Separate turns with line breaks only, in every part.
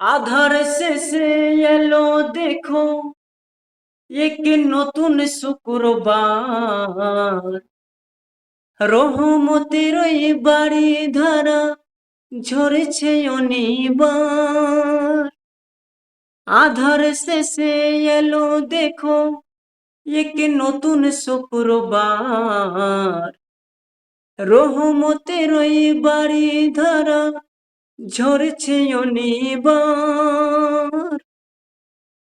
আধার শেষে এলো দেখো, এক নতুন শুক্রবার। রহমতের বাড়ি ধারা ঝরেছে অনিবার। আধার শেষে এলো দেখো, এক নতুন শুক্রবার। রহমতের বাড়ি ধারা ঝরছে অনিবার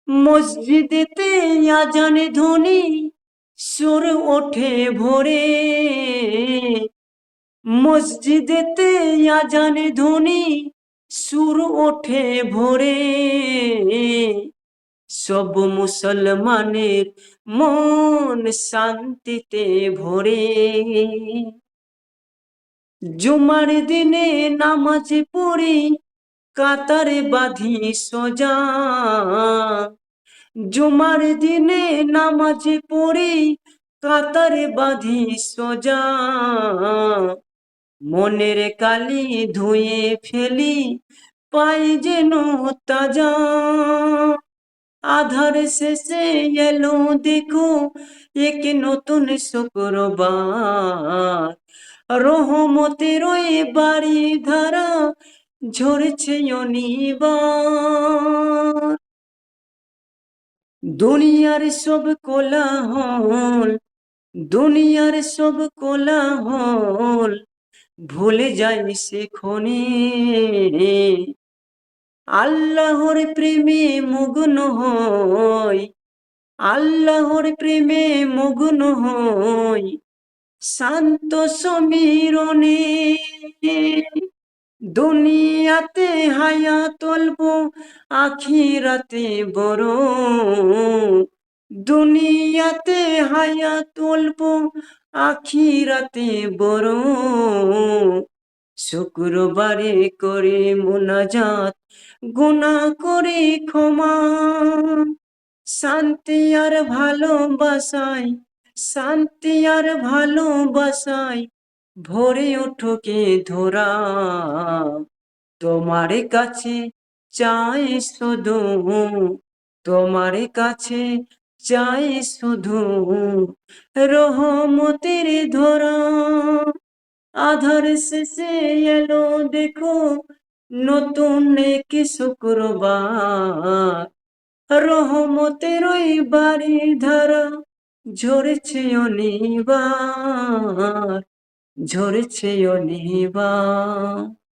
মসজিদেতে আজানে ধ্বনি, সুর ওঠে ভোরে। মসজিদেতে আজানে ধ্বনি, সুর ওঠে ভোরে। সব মুসলমানের মন শান্তিতে ভরে। জুমার দিনে নামাজ পড়ি কাতারে বাঁধি সোজা। জুমার দিনে নামাজ পড়ি কাতারে বাঁধি সোজা। মনের কালি ধুয়ে ফেলি, পাই যেন তাজা। আধার শেষে এলো দেখো, এক নতুন শুক্রবার। রহমতের বাড়ি ধারা ঝরছে অনিবার। দুনিয়ার সব কোলাহল, দুনিয়ার সব কোলাহল ভুলে যাই সেখনে। আল্লাহর প্রেমে মগ্ন হই, আল্লাহর প্রেমে মগ্ন হই শান্ত সমীরণে। দুনিয়াতে হায়া তল্প আখিরাতে বড়। দুনিয়াতে হায়া তল্প আখিরাতে বড়। শুক্রবারে করে মোনাজাত, গুণা করে ক্ষমা। শান্তি আর ভালোবাসায় শান্তি আর ভালোবাসায় ভরে ওঠোকে ধরা। তোমার কাছে চাই শুধু, তোমার কাছে চাই শুধু রহমতের ধরা। আধার শেষে এলো দেখো নতুন কি শুক্রবার, রহমতের ওই বাড়ির ধারা। ঝরেছে অনিবার ঝরেছে অনিবার